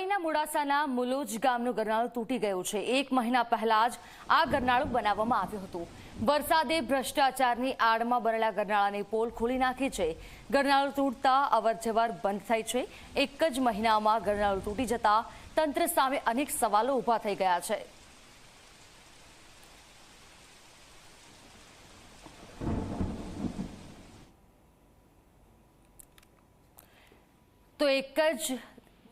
અરવલ્લીના મોડાસાના મુલોજ ગામનું ગરનાળું તૂટી ગયું છે. એક મહિના પહેલા જ આ ગરનાળું બનાવવામાં આવ્યું હતું. વરસાદે ભ્રષ્ટાચારની આડમાં બનેલા ગરનાળાની પોલ ખોલી નાખી છે. ગરનાળું તૂટતા અવરજવર બંધ થઈ છે. એક જ મહિનામાં ગરનાળું તૂટી જતા તંત્ર સામે અનેક સવાલો ઊભા થઈ ગયા છે. તો એક જ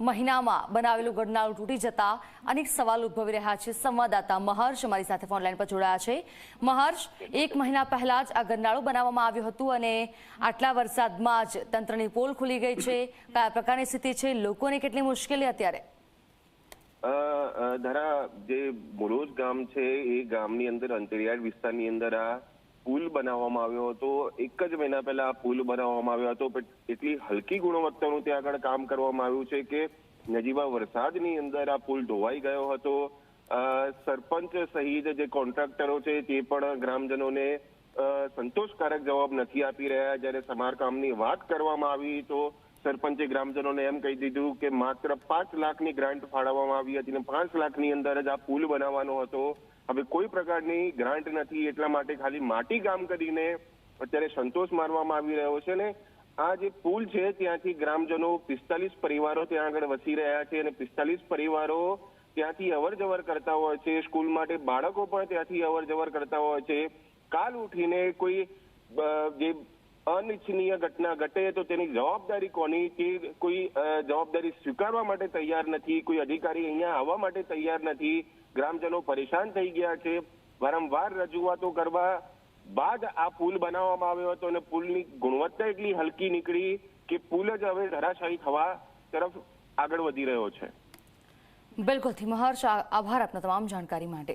મહિનામાં બનાવેલું ઘટનાળું તૂટી જતા અનેક સવાલ ઉદ્ભવી રહ્યા છે. સંવાદદાતા મહર્ષ અમારી સાથે ફોનલાઈન પર જોડાયા છે. મહર્ષ, એક મહિના પહેલા જ આ ઘટનાળું બનાવવામાં આવ્યું હતું અને આટલા વરસાદમાં જ તંત્રની પોલ ખુલી ગઈ છે. કયા પ્રકારની સ્થિતિ છે? લોકોને કેટલી મુશ્કેલી અત્યારે? ધરા જે મુરોજ ગામ છે, એ ગામની અંદર અંતરિયાળ વિસ્તારની અંદર આ પુલ બનાવવામાં આવ્યો હતો. એક જ મહિના પહેલા પુલ બનાવવામાં આવ્યો હતો. એટલી હલકી ગુણવત્તાનું ત્યાં આગળ કામ કરવામાં આવ્યું છે કે નજીવા વરસાદની અંદર આ પુલ ધોવાઈ ગયો હતો. સરપંચ સહિત જે કોન્ટ્રાક્ટરો છે તે પણ ગ્રામજનોને સંતોષકારક જવાબ નથી આપી રહ્યા. જ્યારે સમારકામની વાત કરવામાં આવી તો સરપંચે ગ્રામજનોને એમ કહી દીધું કે માત્ર પાંચ લાખની ગ્રાન્ટ ફાળવવામાં આવી હતી અને પાંચ લાખની અંદર જ આ પુલ બનાવવાનો હતો. હવે કોઈ પ્રકારની ગ્રાન્ટ નથી, એટલા માટે ખાલી માટી કામ કરીને અત્યારે સંતોષ મારવામાં આવી રહ્યો છે ને આ જે પુલ છે, ત્યાંથી ગ્રામજનો પિસ્તાલીસ પરિવારો ત્યાં આગળ વસી રહ્યા છે અને પિસ્તાલીસ પરિવારો ત્યાંથી અવર જવર કરતા હોય છે, સ્કૂલ માટે બાળકો પણ ત્યાંથી અવર જવર કરતા હોય છે. કાલ ઉઠીને કોઈ જે અનિચ્છનીય ઘટના ઘટે તો તેની જવાબદારી કોની? કે કોઈ જવાબદારી સ્વીકારવા માટે તૈયાર નથી? કોઈ અધિકારી અહીંયા આવવા માટે તૈયાર નથી? ગ્રામજનો પરેશાન થઈ ગયા છે. વારંવાર રજૂઆતો કરવા બાદ આ પુલ બનાવવામાં આવ્યો હતો અને પુલની ગુણવત્તા એટલી હલકી નીકળી કે પુલ જ હવે ધરાશાયી થવા તરફ આગળ વધી રહ્યો છે. બિલકુલથી મહર્ષ આભાર આપના તમામ જાણકારી માટે.